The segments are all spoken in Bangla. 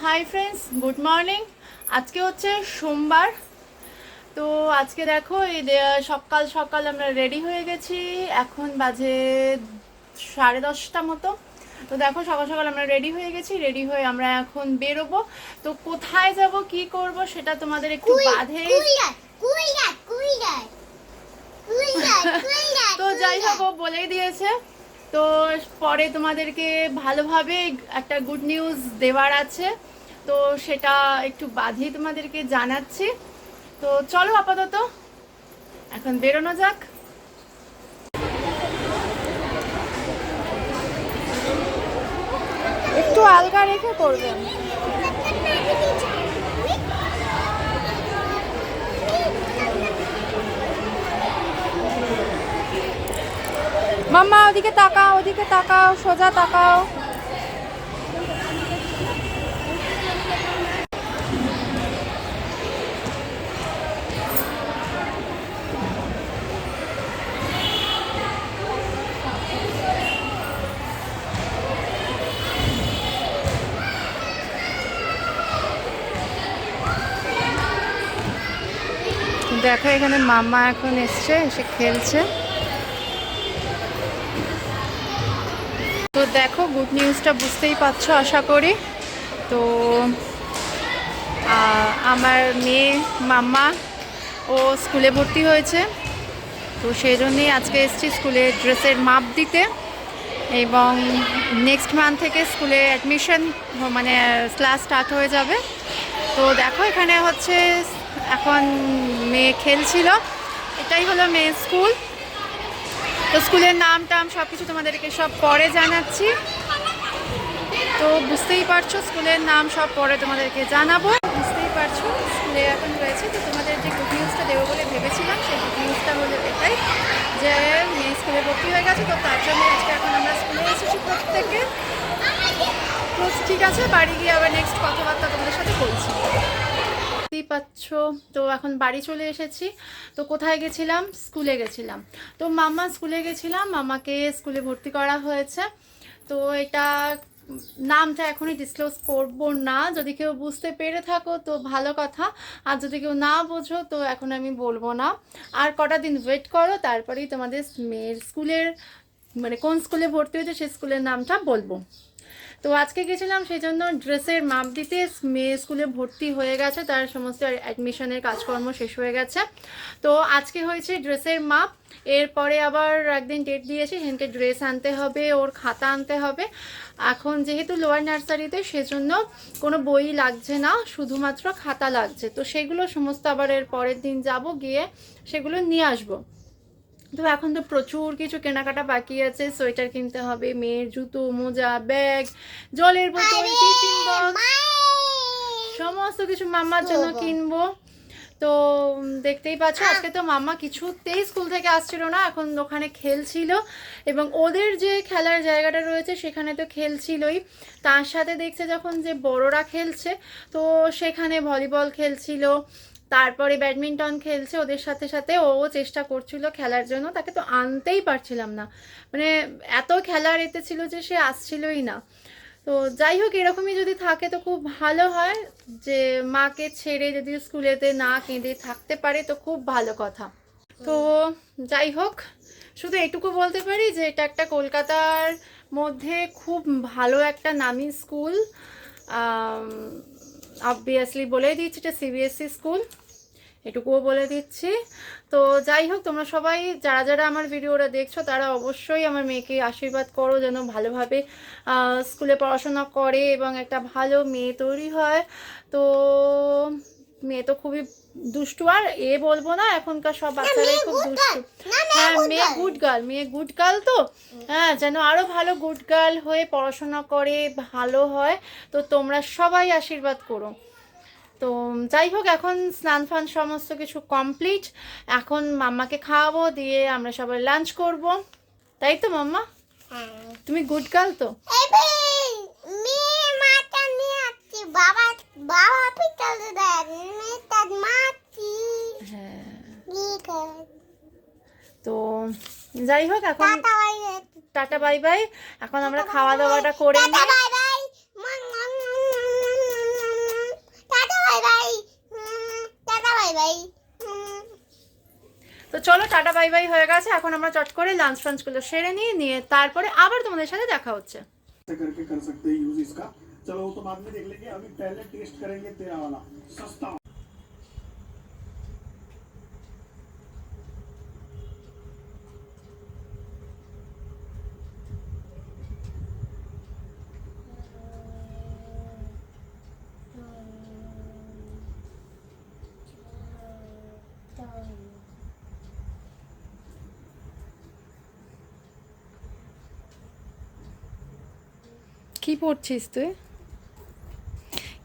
হাই ফ্রেন্ডস গুড মর্নিং আজকে হচ্ছে সোমবার। তো আজকে দেখো এই সকাল সকাল আমরা রেডি হয়ে গেছি। এখন বাজে সাড়ে দশটা মতো। তো দেখো সকাল সকাল আমরা রেডি হয়ে গেছি। রেডি হয়ে আমরা এখন বেরোবো। তো কোথায় যাব কি করব সেটা তোমাদের একটু বাধে। তো যাই হোক বলেই দিয়েছে। তো পরে তোমাদেরকে ভালোভাবে একটা গুড নিউজ দেওয়ার আছে। তো সেটা একটু বাধিয়ে তোমাদেরকে জানাচ্ছি। তো চলো আপাতত, এখন বেরোনো যাক। একটু আলগা রেখে করবেন। মাম্মা ওদিকে তাকাও ওদিকে তাকাও সোজা তাকাও। দেখো এখানে মামা এখন এসছে এসে খেলছে। দেখো গুড নিউজটা বুঝতেই পারছ, আশা করি। তো আমার মেয়ে, মাম্মা, ও স্কুলে ভর্তি হয়েছে। তো সেই জন্যেই আজকে এসেছি স্কুলে ড্রেসের মাপ দিতে এবং নেক্সট মান্থ থেকে স্কুলে অ্যাডমিশন মানে ক্লাস স্টার্ট হয়ে যাবে। তো দেখো, এখানে হচ্ছে, এখন মেয়ে খেলছিল। এটাই হলো মেয়ে স্কুল তো স্কুলের নাম টাম সব কিছু তোমাদেরকে সব পরে জানাচ্ছি। তো বুঝতেই পারছ, স্কুলের নাম সব পরে তোমাদেরকে জানাব। বুঝতেই পারছ, স্কুলে এখন রয়েছে, তো তোমাদের যে গুড নিউজটা দেবো বলে ভেবেছিলাম, সেই গুড নিউজটা হলো এটাই যে মেয়ে স্কুলে ভর্তি হয়ে গেছে, তো তার জন্য আজকে এখন আমরা স্কুলে এসেছি প্রত্যেকে। ঠিক আছে, বাড়ি গিয়ে আবার নেক্সট কথাবার্তা তোমাদের সাথে বলছি। পাচ্ছ? তো এখন বাড়ি চলে এসেছি। তো কোথায় গেছিলাম? স্কুলে গেছিলাম। তো মামা স্কুলে গেছিলাম। মামাকে স্কুলে ভর্তি করা হয়েছে। তো এটা নামটা এখনই ডিসক্লোজ করব না। যদি কেউ বুঝতে পেরে থাকো তো ভালো কথা। আর যদি কেউ না বোঝো তো এখন আমি বলব না। আর কটা দিন ওয়েট করো, তারপরেই তোমাদের মেয়ের স্কুলের মানে কোন স্কুলে ভর্তি হয়েছে সেই স্কুলের নামটা বলব। তো আজকে গেছিলাম সেই জন্য ড্রেসের মাপ দিতে। মেয়ে স্কুলে ভর্তি হয়ে গেছে, তার সমস্ত অ্যাডমিশনের কাজকর্ম শেষ হয়ে গেছে। তো আজকে হয়েছে ড্রেসের মাপ। এরপরে আবার একদিন ডেট দিয়েছে সেদিনকে ড্রেস আনতে হবে, ওর খাতা আনতে হবে। এখন যেহেতু লোয়ার নার্সারিতে সেজন্য কোনো বই লাগছে না, শুধুমাত্র খাতা লাগছে। তো সেগুলো সমস্ত আবার এর পরের দিন যাব, গিয়ে সেগুলো নিয়ে আসব। তো এখন তো প্রচুর কিছু কেনাকাটা বাকি আছে। সোয়েটার কিনতে হবে মেয়ের জুতো মোজা ব্যাগ জলের বোতল টিফিন বক্স সমস্ত কিছু মামার জন্য কিনবো। তো দেখতেই পাচ্ছ আজকে তো মামা কিছুতেই স্কুল থেকে আসছিল না এখন ওখানে খেলছিল। এবং ওদের যে খেলার জায়গাটা রয়েছে সেখানে তো খেলছিলই। তার সাথে দেখছে যখন যে বড়রা খেলছে তো সেখানে ভলিবল খেলছিল। তারপরে ব্যাডমিন্টন খেলছে ওদের সাথে সাথে। ও চেষ্টা করছিল খেলার জন্য, তাকে তো আনতেই পারছিলাম না। মানে এত খেলার এতে ছিল যে সে আসছিলই না। তো যাই হোক, এরকমই যদি থাকে তো খুব ভালো হয় যে মাকে ছেড়ে যদি স্কুলেতে না কেঁদে থাকতে পারে তো খুব ভালো কথা। তো যাই হোক, শুধু এটুকু বলতে পারি যে এটা একটা কলকাতার মধ্যে খুব ভালো একটা নামি স্কুল। অবভিয়াসলি বলেই দিচ্ছি এটা সিবিএসসি স্কুল। এটুকুও বলে দিচ্ছি। তো যাই হোক তোমরা সবাই যারা যারা আমার ভিডিওটা দেখছ তারা অবশ্যই আমার মেয়েকে আশীর্বাদ করো যেন ভালোভাবে স্কুলে পড়াশোনা করে এবং একটা ভালো মেয়ে তৈরি হয়। তো মেয়ে তো খুবই দুষ্টু আর এ বলব না এখনকার সব বাচ্চারাই খুব দুষ্টু। হ্যাঁ মেয়ে গুড গার্ল মেয়ে গুড গার্ল তো? হ্যাঁ যেন আরও ভালো গুড গার্ল হয়ে পড়াশোনা করে ভালো হয়। তো তোমরা সবাই আশীর্বাদ করো। তো যাই হোক এখন স্নান ফান সমস্ত কিছু কমপ্লিট। এখন মাম্মাকে খাওয়াবো দিয়ে আমরা সবাই লাঞ্চ করব। তাই তো মাম্মা? তুমি গুড গার্ল তো? বাবা বাবা পিতল দেন মেটার মাটি হ্যাঁ। তো যাই হোক এখন টাটা বাই বাই বাই এখন আমরা খাওয়া দাওয়াটা করে নিই বাই বাই তো চলো টাটা বাই বাই হয়ে গেছে এখন আমরা চট করে লাঞ্চ ফাঞ্চগুলো সেরে নিয়ে নিয়ে তারপরে আবার তোমাদের সাথে দেখা হচ্ছে ऐसे करके कर सकते हैं यूज इसका चलो वो तो बाद में देख लेंगे अभी पहले टेस्ट करेंगे तेरा वाला सस्ता কি পড়ছিস তুই?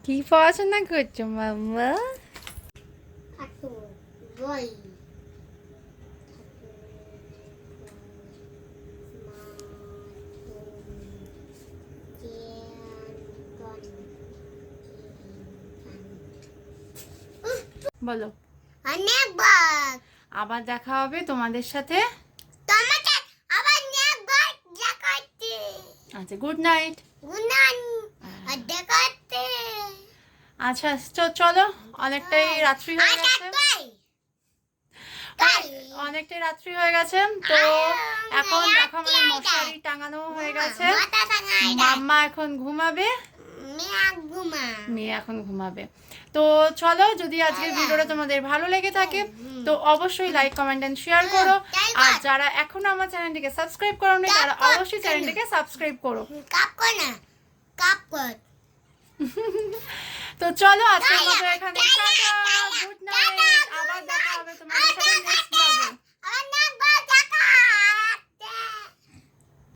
কি পড়াশোনা করছ মাম্মা? বলো। অনেকবার আবার দেখা হবে তোমাদের সাথে। আচ্ছা গুড নাইট আর দেখাচ্ছি আচ্ছা চলো অনেকটাই রাত্রি হয়ে গেছে। অনেকটাই রাত্রি হয়ে গেছে তো এখন দেখো আমাদের মশারি টাঙানো হয়ে গেছে। মাম্মা এখন ঘুমাবে। মেয়ে এখন ঘুমাবে। তো চলো যদি আজকের ভিডিওটা তোমাদের ভালো লেগে থাকে তো অবশ্যই লাইক কমেন্ট এন্ড শেয়ার করো। আর যারা এখনও আমার চ্যানেলটিকে সাবস্ক্রাইব করোনি তারা অবশ্যই চ্যানেলটিকে সাবস্ক্রাইব করো। কাপ কর না। কাপ কর। তো চলো আজকের মতো এখানে গুড নাইট আবার দেখা হবে তোমাদের সাথে নেক্সট ব্লগে